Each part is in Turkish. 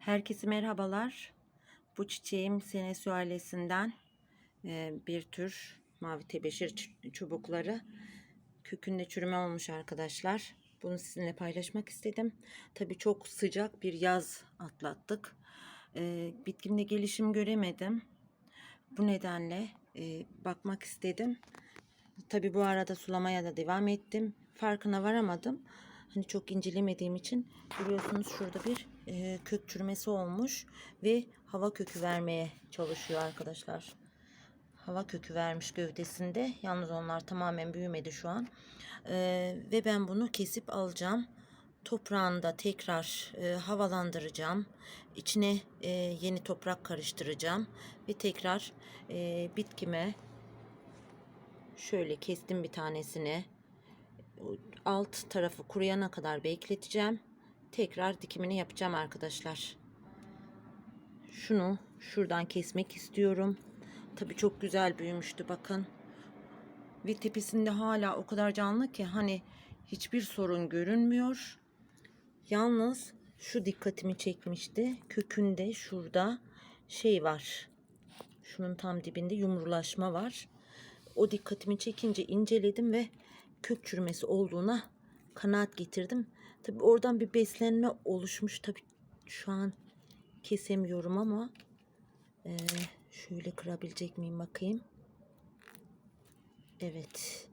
Herkese merhabalar. Bu çiçeğim Senesu ailesinden e, bir tür mavi tebeşir çubukları. Kökünde çürüme olmuş arkadaşlar. Bunu sizinle paylaşmak istedim. Tabii çok sıcak bir yaz atlattık. E, bitkimde gelişim göremedim. Bu nedenle e, bakmak istedim. Tabii bu arada sulamaya da devam ettim. Farkına varamadım. Hani çok incelemediğim için görüyorsunuz şurada bir e, kök çürümesi olmuş ve hava kökü vermeye çalışıyor arkadaşlar. Hava kökü vermiş gövdesinde. Yalnız onlar tamamen büyümedi şu an. E, ve ben bunu kesip alacağım. Toprağında tekrar e, havalandıracağım. İçine e, yeni toprak karıştıracağım ve tekrar e, bitkime Şöyle kestim bir tanesini. Alt tarafı kuruyana kadar bekleteceğim. Tekrar dikimini yapacağım arkadaşlar. Şunu şuradan kesmek istiyorum. Tabii çok güzel büyümüştü bakın. Ve tepesinde hala o kadar canlı ki hani hiçbir sorun görünmüyor. Yalnız şu dikkatimi çekmişti. Kökünde şurada şey var. Şunun tam dibinde yumrulaşma var. O dikkatimi çekince inceledim ve kök çürümesi olduğuna kanaat getirdim. Tabi oradan bir beslenme oluşmuş. Tabi şu an kesemiyorum ama eee, şöyle kırabilecek miyim bakayım. Evet.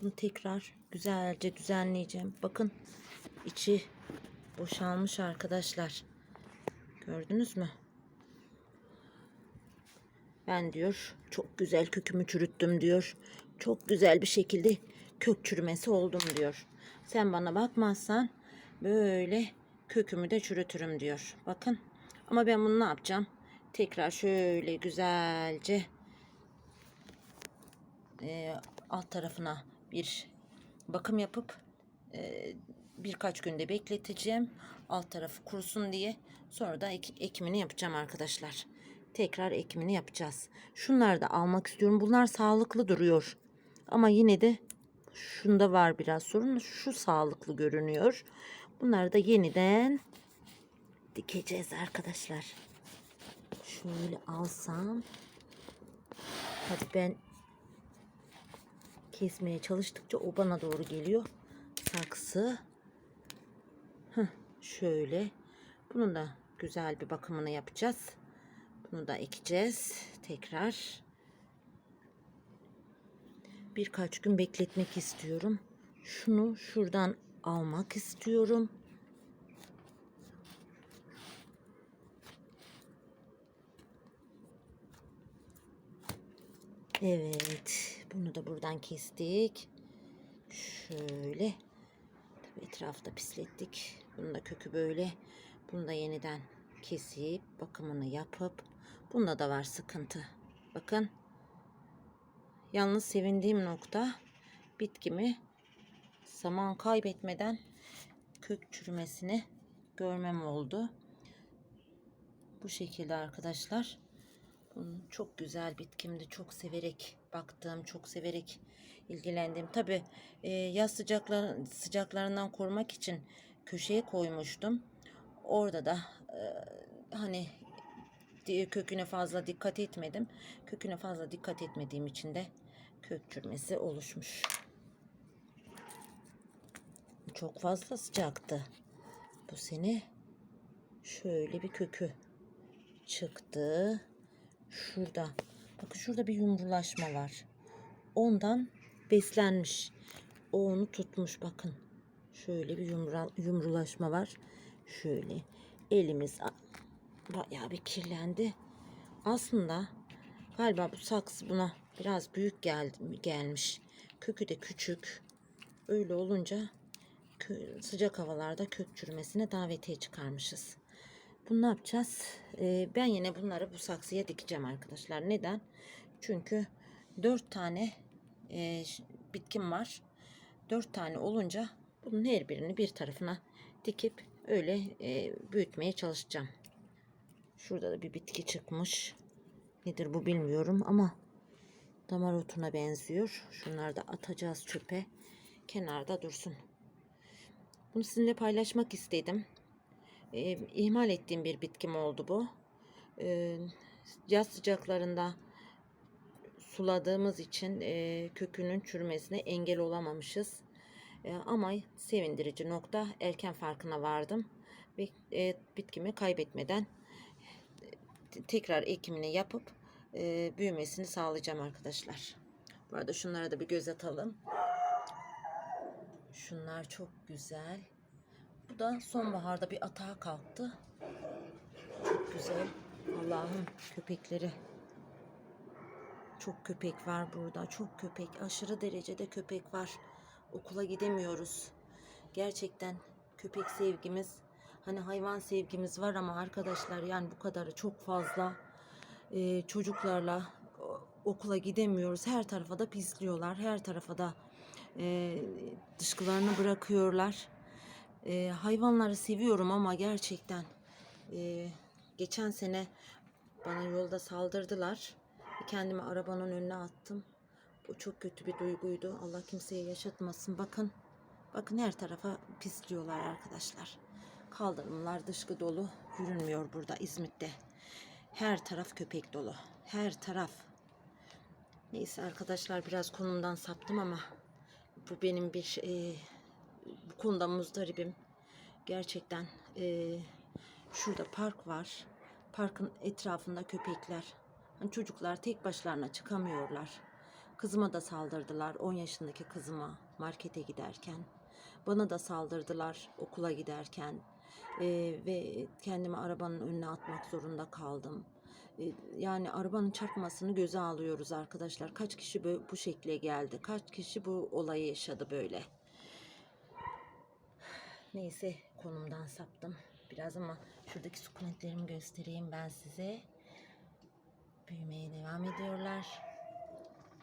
Bunu tekrar güzelce düzenleyeceğim. Bakın içi boşalmış arkadaşlar. Gördünüz mü? Ben diyor çok güzel kökümü çürüttüm diyor. Çok güzel bir şekilde kök çürümesi oldum diyor. Sen bana bakmazsan böyle kökümü de çürütürüm diyor. Bakın ama ben bunu ne yapacağım? Tekrar şöyle güzelce e, alt tarafına bir bakım yapıp e, birkaç günde bekleteceğim. Alt tarafı kurusun diye. Sonra da ek- ekimini yapacağım arkadaşlar. Tekrar ekimini yapacağız. Şunları da almak istiyorum. Bunlar sağlıklı duruyor. Ama yine de şunda var biraz sorun. Şu sağlıklı görünüyor. Bunları da yeniden dikeceğiz arkadaşlar. Şöyle alsam. Hadi ben kesmeye çalıştıkça o bana doğru geliyor. Saksı. Heh, şöyle. Bunun da güzel bir bakımını yapacağız. Bunu da ekeceğiz. Tekrar. Birkaç gün bekletmek istiyorum. Şunu şuradan almak istiyorum. Evet. Bunu da buradan kestik. Şöyle. Tabii etrafta pislettik. Bunun da kökü böyle. Bunu da yeniden kesip bakımını yapıp bunda da var sıkıntı. Bakın. Yalnız sevindiğim nokta bitkimi zaman kaybetmeden kök çürümesini görmem oldu. Bu şekilde arkadaşlar. Bunun çok güzel bitkimdi. Çok severek baktığım, çok severek ilgilendim. Tabi e, yaz sıcaklar, sıcaklarından korumak için köşeye koymuştum. Orada da e, hani köküne fazla dikkat etmedim. Köküne fazla dikkat etmediğim için de kök çürümesi oluşmuş. Çok fazla sıcaktı. Bu sene şöyle bir kökü çıktı. Şurada. Bakın şurada bir yumrulaşma var. Ondan beslenmiş. O onu tutmuş bakın. Şöyle bir yumra, yumrulaşma var. Şöyle elimiz bayağı bir kirlendi. Aslında galiba bu saksı buna biraz büyük geldi, gelmiş. Kökü de küçük. Öyle olunca sıcak havalarda kök çürümesine davetiye çıkarmışız. Bunu ne yapacağız? Ee, ben yine bunları bu saksıya dikeceğim arkadaşlar. Neden? Çünkü 4 tane e, bitkim var. 4 tane olunca bunun her birini bir tarafına dikip öyle e, büyütmeye çalışacağım. Şurada da bir bitki çıkmış. Nedir bu bilmiyorum ama damar otuna benziyor. Şunları da atacağız çöpe. Kenarda dursun. Bunu sizinle paylaşmak istedim. Ee, ihmal ettiğim bir bitkim oldu bu. Ee, yaz sıcaklarında suladığımız için e, kökünün çürümesine engel olamamışız. E, ama sevindirici nokta erken farkına vardım ve e, bitkimi kaybetmeden tekrar ekimini yapıp e, büyümesini sağlayacağım arkadaşlar. Bu arada şunlara da bir göz atalım. Şunlar çok güzel. Bu da sonbaharda bir atağa kalktı. Çok güzel. Allah'ım köpekleri. Çok köpek var burada. Çok köpek. Aşırı derecede köpek var. Okula gidemiyoruz. Gerçekten köpek sevgimiz, hani hayvan sevgimiz var ama arkadaşlar yani bu kadarı çok fazla. Ee, çocuklarla o- okula gidemiyoruz. Her tarafa da pisliyorlar. Her tarafa da e, dışkılarını bırakıyorlar. E, hayvanları seviyorum ama gerçekten e, geçen sene bana yolda saldırdılar. Kendimi arabanın önüne attım. Bu çok kötü bir duyguydu. Allah kimseye yaşatmasın. Bakın. Bakın her tarafa pisliyorlar arkadaşlar. Kaldırımlar dışkı dolu. Yürünmüyor burada İzmit'te. Her taraf köpek dolu. Her taraf. Neyse arkadaşlar biraz konumdan saptım ama bu benim bir e, bu konuda muzdaribim. Gerçekten e, şurada park var. Parkın etrafında köpekler. Hani çocuklar tek başlarına çıkamıyorlar. Kızıma da saldırdılar. 10 yaşındaki kızıma markete giderken. Bana da saldırdılar okula giderken. E, ve kendimi arabanın önüne atmak zorunda kaldım. E, yani arabanın çarpmasını göze alıyoruz arkadaşlar. Kaç kişi bu, bu şekle geldi? Kaç kişi bu olayı yaşadı böyle? Neyse konumdan saptım biraz ama şuradaki sukulentlerimi göstereyim ben size. Büyümeye devam ediyorlar.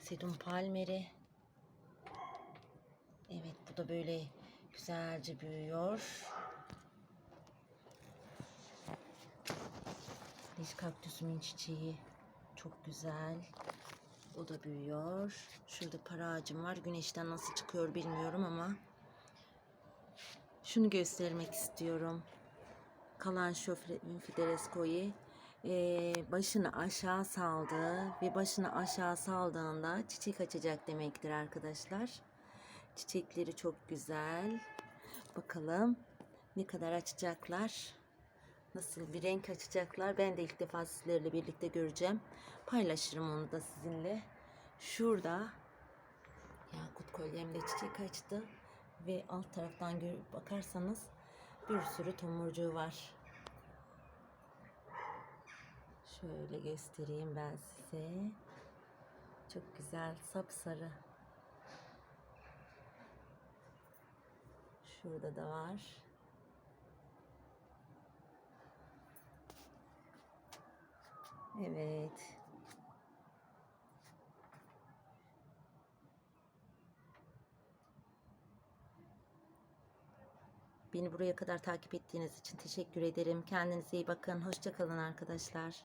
Sedum palmeri. Evet bu da böyle güzelce büyüyor. Diş kaktüsümün çiçeği çok güzel. O da büyüyor. Şurada para ağacım var. Güneşten nasıl çıkıyor bilmiyorum ama şunu göstermek istiyorum. Kalan Fideresco'yu başını aşağı saldı ve başını aşağı saldığında çiçek açacak demektir arkadaşlar. Çiçekleri çok güzel. Bakalım ne kadar açacaklar. Nasıl bir renk açacaklar. Ben de ilk defa sizlerle birlikte göreceğim. Paylaşırım onu da sizinle. Şurada Yakut kolyemde çiçek açtı ve alt taraftan görüp bakarsanız bir sürü tomurcuğu var. Şöyle göstereyim ben size. Çok güzel sapsarı. Şurada da var. Evet. Beni buraya kadar takip ettiğiniz için teşekkür ederim. Kendinize iyi bakın. Hoşçakalın arkadaşlar.